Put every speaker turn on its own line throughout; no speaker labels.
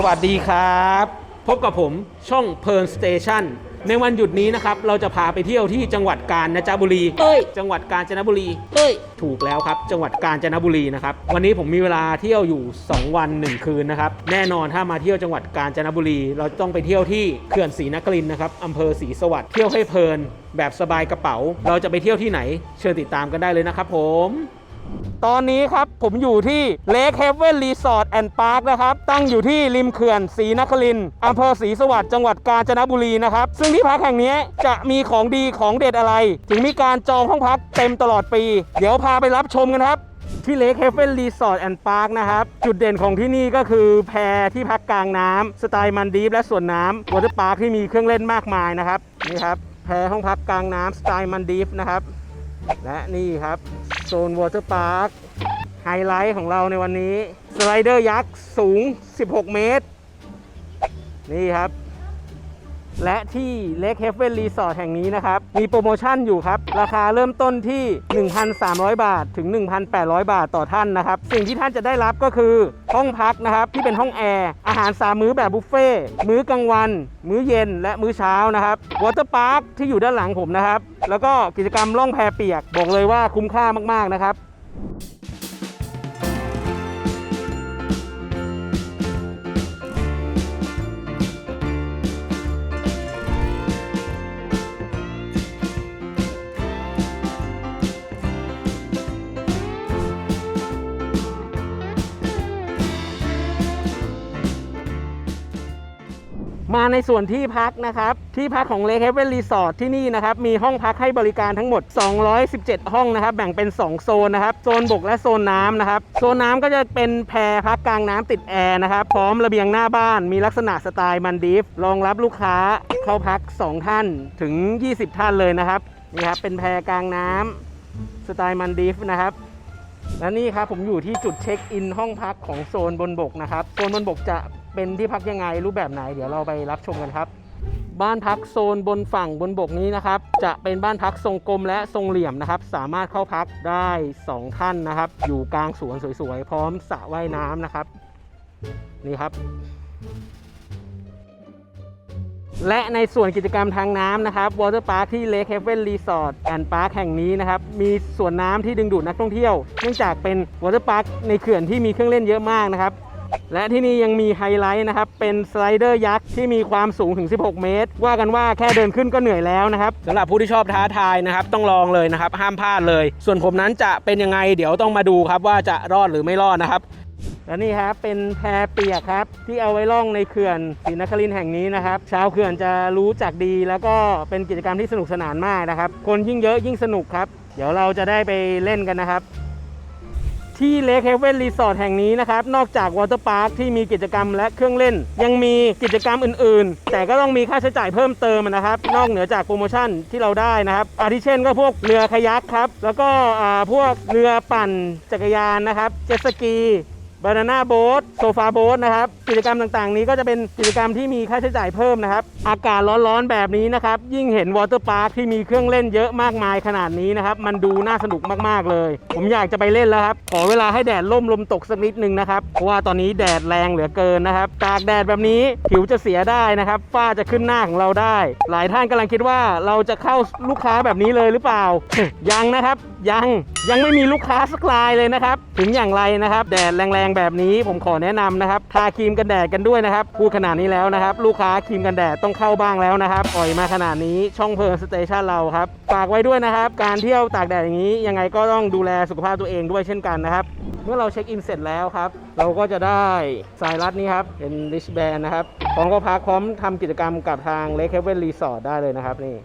สวัสดีครับ พบกับผมช่องเพลินสเตชันในวันหยุดนี้นะครับ เราจะพาไปเที่ยวที่จังหวัดกาญจนบุรี
เอ้ย
จังหวัดกาญจนบุรี
เฮ้ย
ถูกแล้วครับ จังหวัดกาญจนบุรีนะครับ วันนี้ผมมีเวลาเที่ยวอยู่ 2 วัน 1 คืนนะครับ แน่นอนถ้ามาเที่ยวจังหวัดกาญจนบุรี เราต้องไปเที่ยวที่เขื่อนศรีนครินทร์นะครับอำเภอศรีสวัสดิ์เที่ยวให้เพลิน แบบสบายกระเป๋า เราจะไปเที่ยวที่ไหน เชิญติดตามกันได้เลยนะครับผม ตอนนี้ครับผมอยู่ที่เลคเฮเวนรีสอร์ทแอนด์พาร์คนะครับ ตั้งอยู่ที่ริมเขื่อนศรีนครินทร์อำเภอศรีสวัสดิ์จังหวัดกาญจนบุรีนะครับ ซึ่งที่พักแห่งนี้จะมีของดีของเด็ดอะไร ถึงมีการจองห้องพักเต็มตลอดปี เดี๋ยวพาไปรับชมกันครับที่เลคเฮเวนรีสอร์ทแอนด์พาร์คนะครับ จุดเด่นของที่นี่ก็คือแพที่พักกลางน้ำสไตล์มันดีฟและสวนน้ำวอเตอร์พาร์คที่มีเครื่องเล่นมากมายนะครับนี่ครับแพห้องพักกลางน้ำสไตล์มันดีฟนะครับ และนี่ครับโซนวอเตอร์พาร์คไฮไลท์ของเราในวันนี้ สไลเดอร์ยักษ์สูง 16 เมตร นี่ครับ และที่เลคเฮฟเว่นรีสอร์ทแห่งนี้นะครับ มีโปรโมชั่นอยู่ครับ ราคาเริ่มต้นที่ 1,300 บาทถึง 1,800 บาทต่อท่านนะครับ สิ่งที่ท่านจะได้รับก็คือ ห้องพักนะครับ ที่เป็นห้องแอร์ อาหาร3มื้อแบบบุฟเฟ่ต์มื้อกลางวัน มื้อเย็นและมื้อเช้านะครับวอเตอร์พาร์คที่อยู่ด้านหลังผมนะครับ แล้วก็กิจกรรมล่องแพเปียก บอกเลยว่าคุ้มค่ามากๆนะครับ มาในส่วนที่พักนะครับ ที่พักของเลคเฮเวนรีสอร์ทที่นี่นะครับ มีห้องพักให้บริการทั้งหมด 217 ห้องนะครับ แบ่งเป็น 2 โซนนะครับ โซนบกและโซนน้ำนะครับ โซนน้ำก็จะเป็นแพรพักกลางน้ำติดแอร์นะครับ พร้อมระเบียงหน้าบ้าน มีลักษณะสไตล์มันดีฟ รองรับลูกค้าเข้าพัก 2 ท่านถึง 20 ท่านเลยนะครับ นี่ครับ เป็นแพรกลางน้ำสไตล์มันดีฟนะครับและนี่ครับผมอยู่ที่จุดเช็คอินห้องพักของโซนบนบกนะครับ โซนบนบกจะ เป็นที่พักยังไงรูปแบบไหนเดี๋ยวเราไปรับชมกันครับ บ้านพักโซนบนฝั่งบนบกนี้นะครับ จะเป็นบ้านพักทรงกลมและทรงเหลี่ยมนะครับ สามารถเข้าพักได้ 2 ท่านนะครับ อยู่กลางสวนสวยๆ พร้อมสระว่ายน้ำนะครับ นี่ครับและในส่วนกิจกรรมทางน้ำนะครับวอเตอร์พาร์คที่เลคเฮเวนรีสอร์ทแอนด์พาร์คแห่งนี้นะครับ มีส่วนน้ำที่ดึงดูดนักท่องเที่ยว เนื่องจากเป็นวอเตอร์พาร์คในเขื่อนที่มีเครื่องเล่นเยอะมากนะครับ และที่นี่ยังมีไฮไลท์นะครับ เป็นสไลเดอร์ยักษ์ที่มีความสูงถึง 16 เมตร ว่ากันว่าแค่เดินขึ้นก็เหนื่อยแล้วนะครับสำหรับผู้ที่ชอบท้าทายนะครับ ต้องลองเลยนะครับ ห้ามพลาดเลย ส่วนผมนั้นจะเป็นยังไง เดี๋ยวต้องมาดูครับว่าจะรอดหรือไม่รอดนะครับและนี่ครับเป็นแพเปียกครับ ที่เอาไว้ล่องในเขื่อนศรีนครินแห่งนี้นะครับ ชาวเขื่อนจะรู้จักดี แล้วก็เป็นกิจกรรมที่สนุกสนานมากนะครับ คนยิ่งเยอะยิ่งสนุกครับ เดี๋ยวเราจะได้ไปเล่นกันนะครับ ที่เลคเฮเว่นรีสอร์ทแห่งนี้นะครับ นอกจากวอเตอร์พาร์คที่มีกิจกรรมและเครื่องเล่น ยังมีกิจกรรมอื่นๆ แต่ก็ต้องมีค่าใช้จ่ายเพิ่มเติมนะครับ นอกเหนือจากโปรโมชั่นที่เราได้นะครับ อาทิเช่นก็พวกเรือคายักครับ แล้วก็พวกเรือปั่นจักรยานนะครับ เจ็ตสกีบานาน่าโบ๊ทโซฟาโบ๊ทนะครับ กิจกรรมต่างๆ นี้ก็จะเป็นกิจกรรมที่มีค่าใช้จ่ายเพิ่มนะครับ อากาศร้อนๆแบบนี้นะครับ ยิ่งเห็นวอเตอร์พาร์คที่มีเครื่องเล่นเยอะมากมายขนาดนี้นะครับ มันดูน่าสนุกมากๆเลย ผมอยากจะไปเล่นแล้วครับ ขอเวลาให้แดดล่มลมตกสักนิดนึงนะครับ เพราะว่าตอนนี้แดดแรงเหลือเกินนะครับตากแดดแบบนี้ผิวจะเสียได้นะครับฝ้าจะขึ้นหน้าของเราได้ หลายท่านกำลังคิดว่าเราจะเข้าลูกค้าแบบนี้เลยหรือเปล่า ยังนะครับยังยังไม่มีลูกค้าสักรายเลยนะครับ ถึงอย่างไรนะครับ แดดแรงๆแบบนี้ผมขอแนะนำนะครับทาครีมกันแดดกันด้วยนะครับ พูดขนาดนี้แล้วนะครับ ลูกค้าครีมกันแดดต้องเข้าบ้างแล้วนะครับปล่อยมาขนาดนี้ช่องเพลินสเตชันเราครับฝากไว้ด้วยนะครับ การเที่ยวตากแดดอย่างนี้ยังไงก็ต้องดูแลสุขภาพตัวเองด้วยเช่นกันนะครับ เมื่อเราเช็คอินเสร็จแล้วครับ เราก็จะได้สายรัดนี้ครับเป็นริชแบนนะครับพร้อมก็พักพร้อมทำกิจกรรมกับทางเลคเ a เวนรีสอร์ทได้เลยนะครับนี่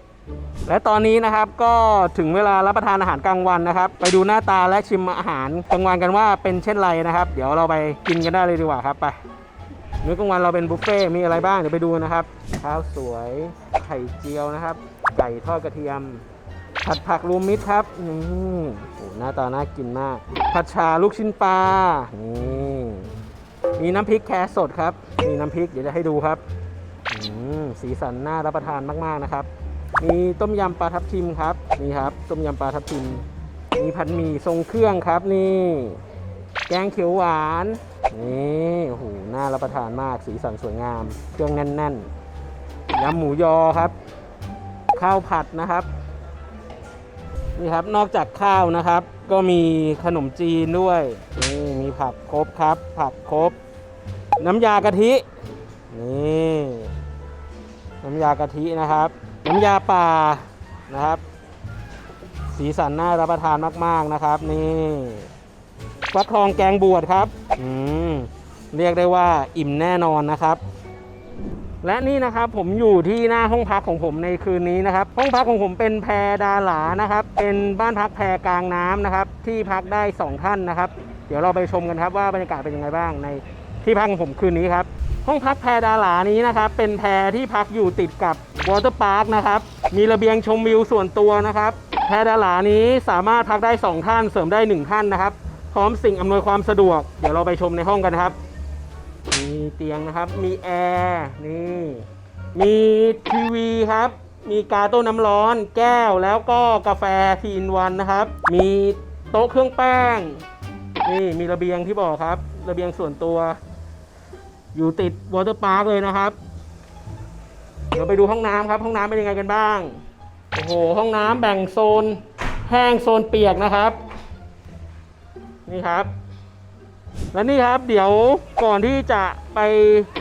และตอนนี้นะครับก็ถึงเวลารับประทานอาหารกลางวันนะครับ ไปดูหน้าตาและชิมอาหารกลางวันกันว่าเป็นเช่นไรนะครับ เดี๋ยวเราไปกินกันได้เลยดีกว่าครับไป มื้อกลางวันเราเป็นบุฟเฟ่ มีอะไรบ้าง เดี๋ยวไปดูนะครับข้าวสวย ไข่เจียวนะครับ ไก่ทอดกระเทียม ผัดผักรวมมิตรครับนี่โอ้หน้าตาน่ากินมาก ผัดชาลูกชิ้นปลา นี่มีน้ำพริกแครสดครับ มีน้ำพริกเดี๋ยวจะให้ดูครับอืมสีสันน่ารับประทานมากๆนะครับ มีต้มยำปลาทับทิมครับ นี่ครับ ต้มยำปลาทับทิม มีผัดหมี่ทรงเครื่องครับนี่ แกงเขียวหวาน นี่โอ้โหน่ารับประทานมากสีสันสวยงาม เครื่องแน่นๆยำหมูยอครับ ข้าวผัดนะครับนี่ครับนอกจากข้าวนะครับ ก็มีขนมจีนด้วยนี่มีผักครบครับ ผักครบ น้ำยากะทินี่น้ำยากะทินะครับ น้ำยาป่านะครับ สีสันน่ารับประทานมาก ๆนะครับ นี่ ฟักทองแกงบวชครับอืมเรียกได้ว่าอิ่มแน่นอนนะครับ และนี่นะครับผมอยู่ที่หน้าห้องพักของผมในคืนนี้นะครับ ห้องพักของผมเป็นแพรดาหลานะครับ เป็นบ้านพักแพรกลางน้ำนะครับ ที่พักได้ 2 ท่านนะครับ เดี๋ยวเราไปชมกันครับว่าบรรยากาศเป็นยังไงบ้างในที่พักของผมคืนนี้ครับห้องพักแพรดาหลานี้นะครับ เป็นแพรที่พักอยู่ติดกับวอเตอร์พาร์คนะครับ มีระเบียงชมวิวส่วนตัวนะครับ แพรดาหลานี้สามารถพักได้ 2 ท่านเสริมได้ 1 ท่านนะครับ พร้อมสิ่งอำนวยความสะดวก เดี๋ยวเราไปชมในห้องกันครับ มีเตียงนะครับ มีแอร์นี่ มีทีวีครับ มีกาโต้น้ำร้อน แก้วแล้วก็กาแฟทีนวันนะครับ มีโต๊ะเครื่องแป้ง นี่มีระเบียงที่บอกครับ ระเบียงส่วนตัว อยู่ติดวอเตอร์พาร์คเลยนะครับ เดี๋ยวไปดูห้องน้ำครับ ห้องน้ำเป็นยังไงกันบ้าง โอ้โห ห้องน้ำแบ่งโซนแห้งโซนเปียกนะครับ นี่ครับ และนี่ครับเดี๋ยวก่อนที่จะไป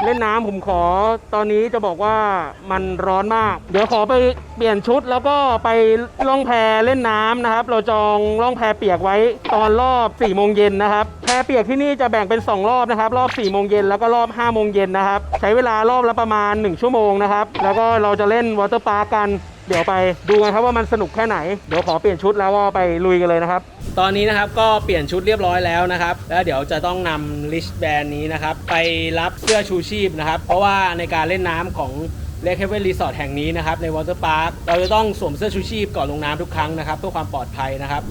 เล่นน้ำผมขอ ตอนนี้จะบอกว่ามันร้อนมาก เดี๋ยวขอไปเปลี่ยนชุดแล้วก็ไปล่องแพเล่นน้ำนะครับ เราจองล่องแพเปียกไว้ตอนรอบ4โมงเย็นนะครับแพเปียกที่นี่จะแบ่งเป็น 2 รอบนะครับ รอบ4โมงเย็นแล้วก็รอบ5โมงเย็นนะครับ ใช้เวลารอบละประมาณ 1 ชั่วโมงนะครับ แล้วก็เราจะเล่นวอเตอร์ปาร์กกัน ดี๋ยวไปดูกันครับว่ามันสนุกแค่ไหน เดี๋ยวขอเปลี่ยนชุดแล้วก็ไปลุยกันเลยนะครับ ตอนนี้นะครับก็เปลี่ยนชุดเรียบร้อยแล้วนะครับ แล้วเดี๋ยวจะต้องนำลิชแบนนี้นะครับ ไปรับเสื้อชูชีพนะครับ เพราะว่าในการเล่นน้ำของเลคเฮเวนรีสอร์ทแห่งนี้นะครับในวอเตอร์พาร์คเราจะต้องสวมเสื้อชูชีพก่อนลงน้ำทุกครั้งนะครับเพื่อความปลอดภัยนะครับ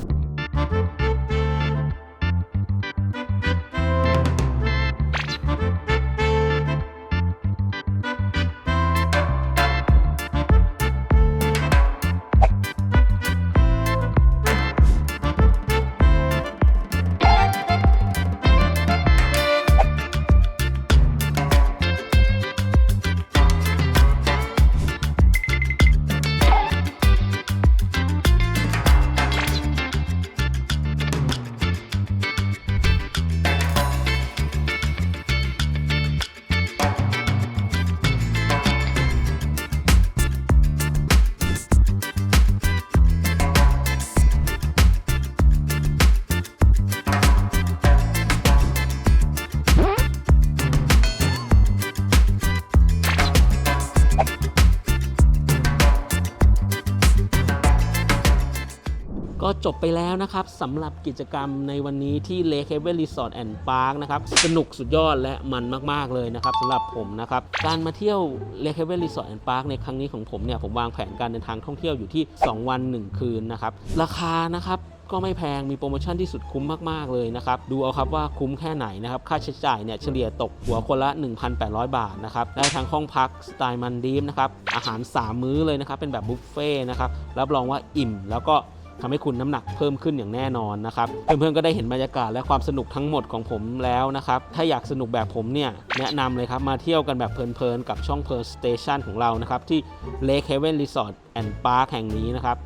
ก็จบไปแล้วนะครับสำหรับกิจกรรมในวันนี้ที่ Lake Haven Resort and Park นะครับสนุกสุดยอดและมันมาก ๆ เลยนะครับสำหรับผมนะครับการมาเที่ยว Lake Haven Resort and Park ในครั้งนี้ของผมเนี่ยผมวางแผนการเดินทางท่องเที่ยวอยู่ที่ 2 วัน 1 คืนนะครับราคานะครับก็ไม่แพงมีโปรโมชั่นที่สุดคุ้มมาก ๆ เลยนะครับ ดูเอาครับว่าคุ้มแค่ไหนนะครับ ค่าใช้จ่ายเนี่ยเฉลี่ยตกหัวคนละ 1,800 บาทนะครับ ได้ทั้งห้องพักสไตล์มันดีฟนะครับ อาหาร 3 มื้อเลยนะครับ เป็นแบบบุฟเฟ่ต์นะครับ รับรองว่าอิ่มแล้วก็ ทำให้คุณน้ำหนักเพิ่มขึ้นอย่างแน่นอนนะครับ เพื่อนๆก็ได้เห็นบรรยากาศและความสนุกทั้งหมดของผมแล้วนะครับ ถ้าอยากสนุกแบบผมเนี่ยแนะนำเลยครับ มาเที่ยวกันแบบเพลินๆ กับช่องเพลินสเตชันของเรานะครับ ที่ Lake Haven Resort and Park แห่งนี้นะครับ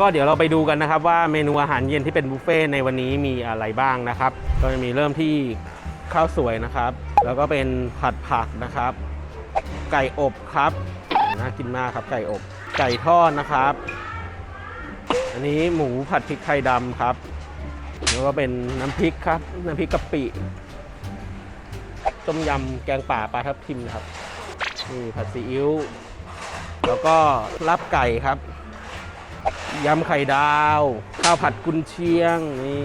ก็เดี๋ยวเราไปดูกันนะครับว่าเมนูอาหารเย็นที่เป็นบุฟเฟ่ต์ในวันนี้มีอะไรบ้างนะครับ ก็จะมีเริ่มที่ข้าวสวยนะครับ แล้วก็เป็นผัดผักนะครับ ไก่อบครับน่ากินมากครับไก่อบ ไก่ทอดนะครับ อันนี้หมูผัดพริกไทยดำครับ แล้วก็เป็นน้ำพริกครับ น้ำพริกกะปิต้มยำแกงป่าปลาทับทิมนะครับ นี่ผัดซีอิ๊ว แล้วก็ลาบไก่ครับยำไข่ดาว ข้าวผัดกุนเชียง นี่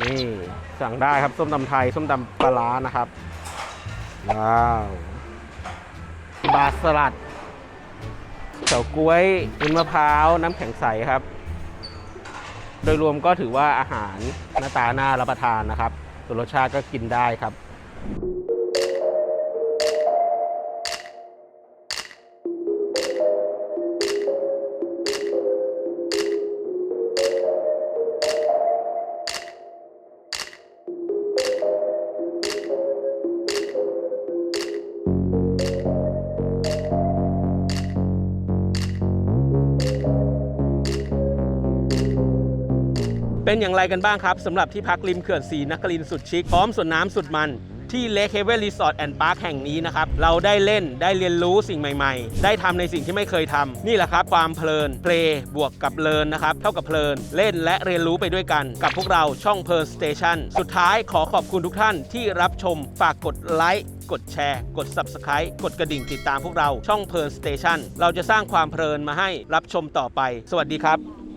นี่สั่งได้ครับ ส้มตำไทย ส้มตำปลาร้านะครับ ว้าว บาสลัด เฉาก๊วยมินมะพร้าว น้ำแข็งใสครับ โดยรวมก็ถือว่าอาหารหน้าตาน่ารับประทานนะครับส่วนรสชาติก็กินได้ครับ เป็นอย่างไรกันบ้างครับสำหรับที่พักริมเขื่อนศรีนครินสุดชิคพร้อมสวนน้ำสุดมันที่เลคเฮเวนรีสอร์ทแอนด์พาร์คแห่งนี้นะครับ เราได้เล่นได้เรียนรู้สิ่งใหม่ๆ ได้ทำในสิ่งที่ไม่เคยทำนี่แหละครับ ความเพลินเพลย์บวกกับเลินนะครับ เท่ากับเพลิน เล่นและเรียนรู้ไปด้วยกัน กับพวกเราช่องเพลินสเตชันสุดท้ายขอขอบคุณทุกท่านที่รับชมฝากกดไลค์กดแชร์ กด Subscribe กดกระดิ่งติดตามพวกเราช่องเพลินสเตชันเราจะสร้างความเพลินมาให้รับชมต่อไป สวัสดีครับ